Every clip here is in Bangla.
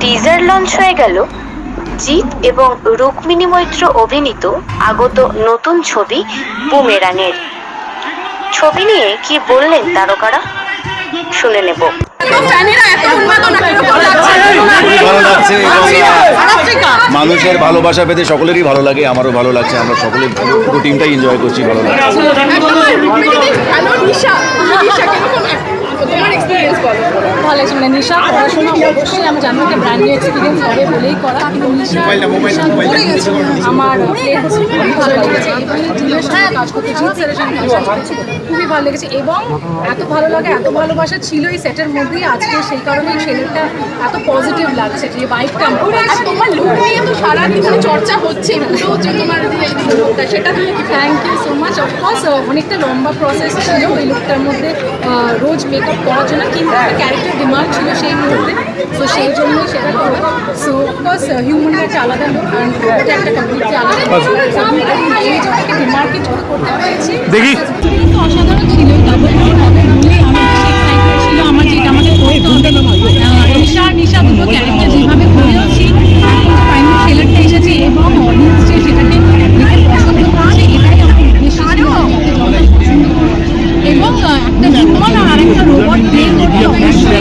টিজার লঞ্চ হয়ে গেল। জিৎ এবং রুক্মিণী মৈত্র অভিনীত আগত নতুন ছবি বুমেরাঙের। ছবি নিয়ে কি বললেন তারকারা? শুনে নেব। মানুষের ভালোবাসা পেতে সকলেরই ভালো লাগে আমারও ভালো লাগছে আমরা সকলে পুরো টিমটাই এনজয় করছি ভালো লাগছে। তোমার এক্সপিরিয়েন্স বলো। ভালো লাগছে মানে নিশা পড়াশোনা অবশ্যই আমি জানি একটা ব্র্যান্ড নিউ এক্সপিরিয়েন্স হবে বলেই করা কিন্তু নিশা আমার ভালো লেগেছে। সঙ্গে কাজ করতে জিৎ স্যারের সঙ্গে কাজ করতে খুবই ভালো লেগেছে এবং এত ভালো লাগে এত ভালোবাসা ছিল এই সেটের মধ্যেই। আজকে সেই কারণে ট্রেলারটা এত পজিটিভ লাগছে যে বাইকটা তোমার লুক নিয়ে তো সারাদিন চর্চা হচ্ছে তোমার লুকটা সেটা thank you so much of course অনেকটা লম্বা প্রসেস ছিল ওই লুকটার মধ্যে। রোজ মেকআপ করার জন্য কিন্তু একটা ক্যারেক্টার ডিমান্ড ছিল সেই মুহূর্তে। তো সেই জন্যই সেটা করা। সো অফকোর্স হিউম্যানের একটা আলাদা লুক অ্যান্ড একটা কমপ্লিটলি আলাদা। এই জন্যকে ডিমার্কেট করতে পেরেছি দেখি অসাধারণ ছিল আমার যেটা নিশা নিশা দুটো ক্যারেক্টার যেভাবে করেওছি এখন ফাইনাল ট্রেলারটা এসেছে এবং অডিয়েন্স যে সেটাকে পছন্দ করছে এটাই আমার উদ্দেশ্য ছিল যাতে জনগণ পছন্দ করে। এবং একটা হিউম্যান আর আরেকটা রোবট প্লে করতে অবশ্যই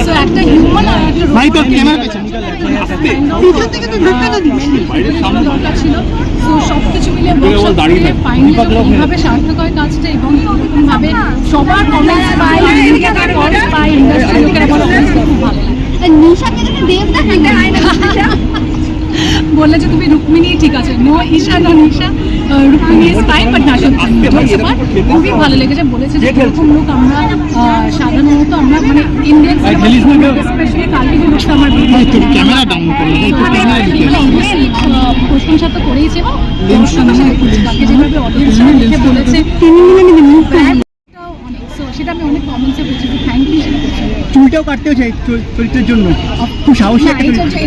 So, একটা হিউম্যান আর একটা রোবট সার্থক হয় কাজটা এবং ভাবে সবার কমেন্টস পাই মিডিয়াতে পাই ইন্ডাস্ট্রি লোকের খুব ভালো লাগে। নিশাকে যদি দেব দেখা বললে যে তুমি রুক্মিণী ঠিক আছে। No Isha no Nisha Rukmini is fine but না সত্যি খুবই ভালো লেগেছে বলেছে যে এরকম লোক আমরা সাধারণত আমরা মানে ইন্ডিয়ান স্পেশালি কালী লুকটা আমার ক্যামেরা ডাউন প্রশংসা তো করেইছে তাকে যেভাবে অডিয়েন্স বলেছে so সেটা আমি অনেক কমেন্টসে বলছি থ্যাংক ইউ সেটা বলছি কাটতেও চাই চরিত্রের জন্য। খুব সাহসী একটা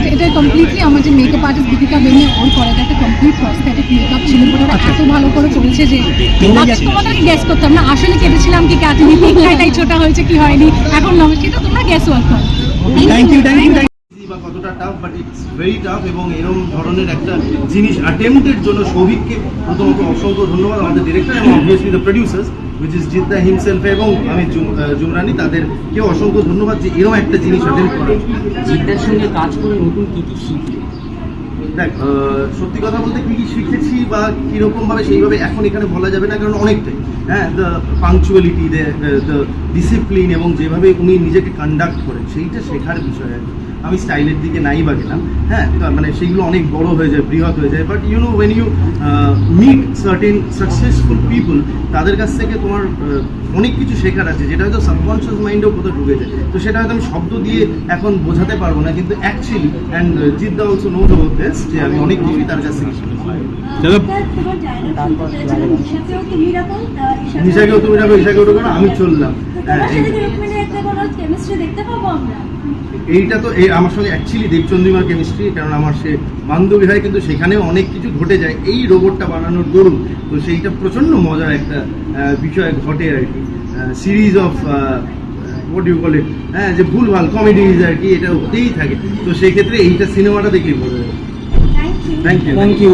এটা কমপ্লিটলি আমার যে মেকআপ আর্টিস্ট দীপিকা বেনি ওর করা একটা কমপ্লিট প্রস্থেটিক মেকআপ ছিল বলে এত ভালো করে চলছে যে আচ্ছা, করতাম না আসলে কেটেছিলাম কি কাটিনি পিকটাই ছোটা হয়েছে কি হয়নি এখন নমস্কার তোমরা গ্যাস ওয়ার্ক করো thank you thank you easy বা কতটা tough but it's very tough এবং এরকম ধরনের একটা জিনিস অ্যাটেম্পটের জন্য সৌভিককে প্রথমত অসংখ্য ধন্যবাদ আমাদের ডিরেক্টর এবং obviously the producers which is Jidda himself এবং আমি জুমরানি তাদেরকেও অসংখ্য ধন্যবাদ যে এরকম একটা জিনিস অ্যাটেম্প জন্য। জিদ্দার সঙ্গে কাজ করে নতুন কি কি শিখলে দেখ সত্যি কথা বলতে কি কি শিখেছি বা কীরকম ভাবে সেইভাবে এখন এখানে বলা যাবে না কারণ অনেকটাই হ্যাঁ দ্য পাংচুয়ালিটি দ্য ডিসিপ্লিন এবং যেভাবে উনি নিজেকে কন্ডাক্ট করেন সেইটা শেখার বিষয় আর কি। আমি স্টাইলের দিকে নাই বা গেলাম হ্যাঁ? তো মানে সেগুলো অনেক বড় হয়ে যায় বৃহৎ হয়ে যায়। But you know when you meet certain successful people তাদের কাছ থেকে তোমার অনেক কিছু শেখার আছে যেটা হয়তো সাবকনশিয়াস মাইন্ডেও কোথাও ঢুকে যায়। তো সেটা হয়তো আমি শব্দ দিয়ে এখন বোঝাতে পারব না কিন্তু actually and Jidda also know about this যে আমি অনেক কিছুই তার কাছ থেকে পেরেছিলাম নিশাকেও তুমি রাখো তুমি রাখো না আমি চললাম। হ্যাঁ আমরা? এইটা তো এই আমার সঙ্গে অ্যাকচুয়ালি দেবচন্দ্রিমার কেমিস্ট্রি কারণ আমার সে বান্ধবী হয় কিন্তু সেখানেও অনেক কিছু ঘটে যায়। এই রোবটটা বানানোর দরুন। তো সেইটা প্রচণ্ড মজার একটা বিষয় ঘটে আর কি। সিরিজ অফ হোয়াট ইউ বলে হ্যাঁ যে ভুলভাল কমেডিজ আর কি এটা হতেই থাকে। তো সেই ক্ষেত্রে এইটা সিনেমাটা দেখলেই বোঝা you thank you thank you